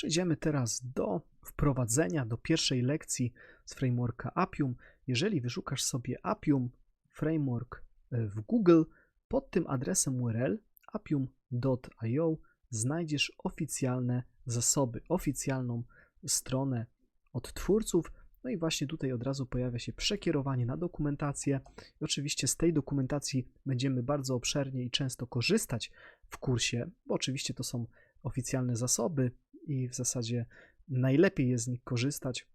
Przejdziemy teraz do wprowadzenia, do pierwszej lekcji z frameworka Appium. Jeżeli wyszukasz sobie Appium Framework e, w Google, pod tym adresem URL appium.io znajdziesz oficjalne zasoby, oficjalną stronę od twórców. No i właśnie tutaj od razu pojawia się przekierowanie na dokumentację. I oczywiście z tej dokumentacji będziemy bardzo obszernie i często korzystać w kursie, bo oczywiście to są oficjalne zasoby i w zasadzie najlepiej jest z nich korzystać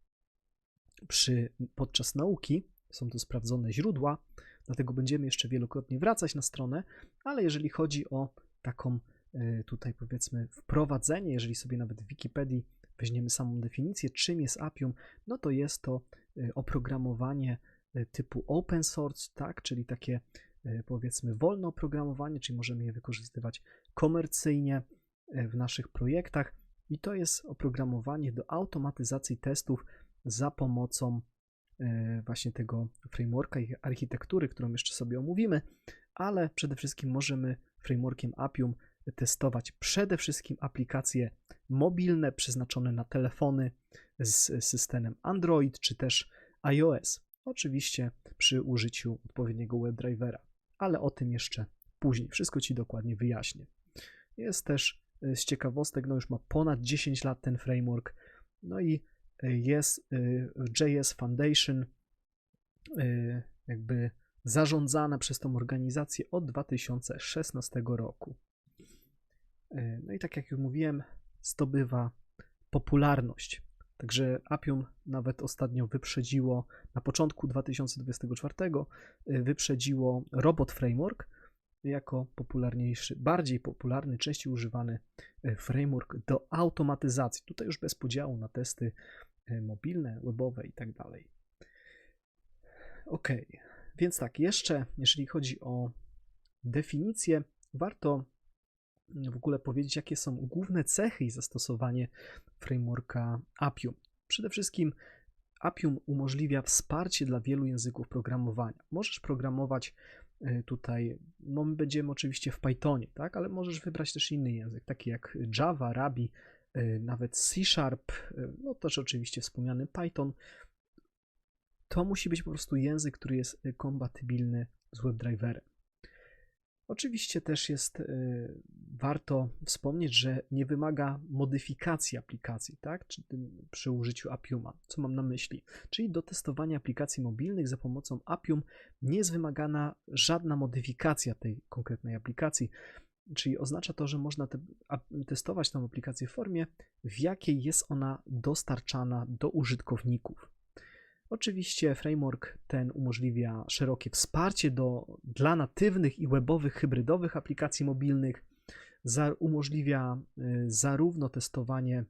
przy, podczas nauki. Są to sprawdzone źródła, dlatego będziemy jeszcze wielokrotnie wracać na stronę, ale jeżeli chodzi o taką e, tutaj powiedzmy wprowadzenie, jeżeli sobie nawet w Wikipedii weźmiemy samą definicję, czym jest Appium, no to jest to e, oprogramowanie e, typu open source, tak, czyli takie powiedzmy wolne oprogramowanie, czyli możemy je wykorzystywać komercyjnie w naszych projektach i to jest oprogramowanie do automatyzacji testów za pomocą właśnie tego frameworka i architektury, którą jeszcze sobie omówimy, ale przede wszystkim możemy frameworkiem Appium testować przede wszystkim aplikacje mobilne przeznaczone na telefony z systemem Android czy też iOS. Oczywiście przy użyciu odpowiedniego WebDrivera, ale o tym jeszcze później. Wszystko Ci dokładnie wyjaśnię. Jest też e, z ciekawostek, no już ma ponad 10 lat ten framework, no i e, jest e, JS Foundation, jakby zarządzana przez tą organizację od 2016 roku. E, no i tak jak już mówiłem, zdobywa popularność. Także Appium nawet ostatnio wyprzedziło, na początku 2024 e, wyprzedziło Robot Framework jako popularniejszy, bardziej popularny, częściej używany e, framework do automatyzacji. Tutaj już bez podziału na testy mobilne, webowe i tak dalej. Ok, więc tak, jeszcze jeżeli chodzi o definicję, warto w ogóle powiedzieć, jakie są główne cechy i zastosowanie frameworka Appium. Przede wszystkim Appium umożliwia wsparcie dla wielu języków programowania. Możesz programować tutaj, no my będziemy oczywiście w Pythonie, tak, ale możesz wybrać też inny język, taki jak Java, Ruby, y, nawet C Sharp, y, no też oczywiście wspomniany Python, to musi być po prostu język, który jest kompatybilny z WebDriverem. Oczywiście też jest y, warto wspomnieć, że nie wymaga modyfikacji aplikacji, tak? Przy użyciu Appiuma. Co mam na myśli? Czyli do testowania aplikacji mobilnych za pomocą Appium nie jest wymagana żadna modyfikacja tej konkretnej aplikacji. Czyli oznacza to, że można te, testować tę aplikację w formie, w jakiej jest ona dostarczana do użytkowników. Oczywiście framework ten umożliwia szerokie wsparcie do, dla natywnych i webowych hybrydowych aplikacji mobilnych, za, umożliwia y, zarówno testowanie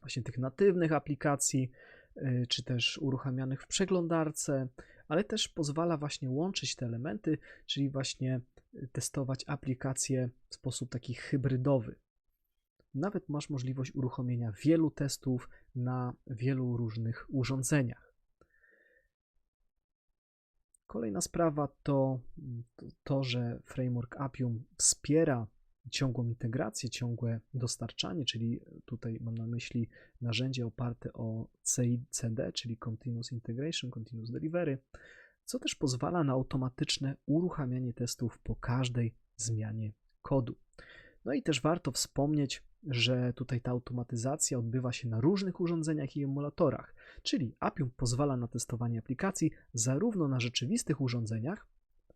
właśnie tych natywnych aplikacji, y, czy też uruchamianych w przeglądarce, ale też pozwala właśnie łączyć te elementy, czyli właśnie y, testować aplikacje w sposób taki hybrydowy. Nawet masz możliwość uruchomienia wielu testów na wielu różnych urządzeniach. Kolejna sprawa to to, że framework Appium wspiera ciągłą integrację, ciągłe dostarczanie, czyli tutaj mam na myśli narzędzie oparte o CICD, czyli Continuous Integration, Continuous Delivery, co też pozwala na automatyczne uruchamianie testów po każdej zmianie kodu. No i też warto wspomnieć, że tutaj ta automatyzacja odbywa się na różnych urządzeniach i emulatorach, czyli Appium pozwala na testowanie aplikacji zarówno na rzeczywistych urządzeniach,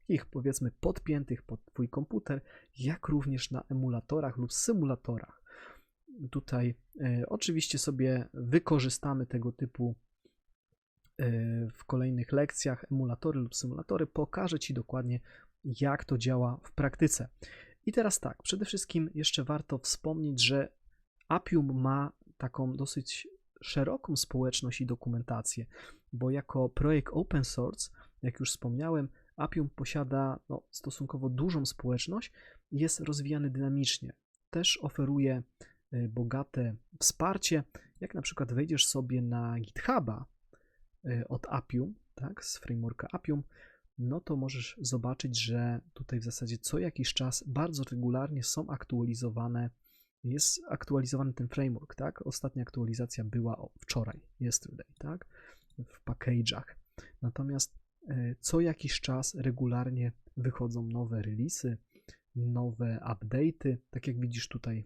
ich powiedzmy podpiętych pod Twój komputer, jak również na emulatorach lub symulatorach. Tutaj e, oczywiście sobie wykorzystamy tego typu e, w kolejnych lekcjach emulatory lub symulatory. Pokażę Ci dokładnie, jak to działa w praktyce. I teraz tak, przede wszystkim jeszcze warto wspomnieć, że Appium ma taką dosyć szeroką społeczność i dokumentację, bo jako projekt open source, jak już wspomniałem, Appium posiada no, stosunkowo dużą społeczność jest rozwijany dynamicznie. Też oferuje y, bogate wsparcie, jak na przykład wejdziesz sobie na GitHuba y, od Appium, tak, z frameworka Appium, no to możesz zobaczyć, że tutaj w zasadzie co jakiś czas bardzo regularnie są aktualizowane jest aktualizowany ten framework, tak? Ostatnia aktualizacja była wczoraj, yesterday, tak? W package'ach. Natomiast e, co jakiś czas regularnie wychodzą nowe releasy, nowe update'y. Tak jak widzisz tutaj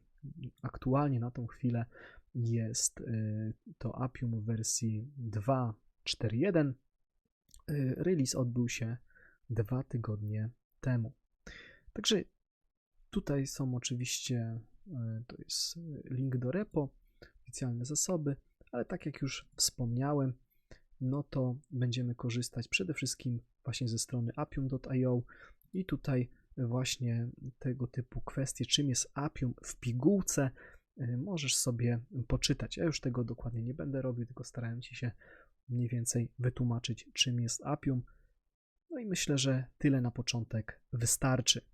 aktualnie na tą chwilę jest e, to Appium w wersji 2.4.1. E, release odbył się dwa tygodnie temu. Także tutaj są oczywiście, to jest link do repo, oficjalne zasoby, ale tak jak już wspomniałem, no to będziemy korzystać przede wszystkim właśnie ze strony appium.io i tutaj właśnie tego typu kwestie, czym jest Appium w pigułce, y, możesz sobie poczytać. Ja już tego dokładnie nie będę robił, tylko starałem Ci się mniej więcej wytłumaczyć, czym jest Appium. No i myślę, że tyle na początek wystarczy.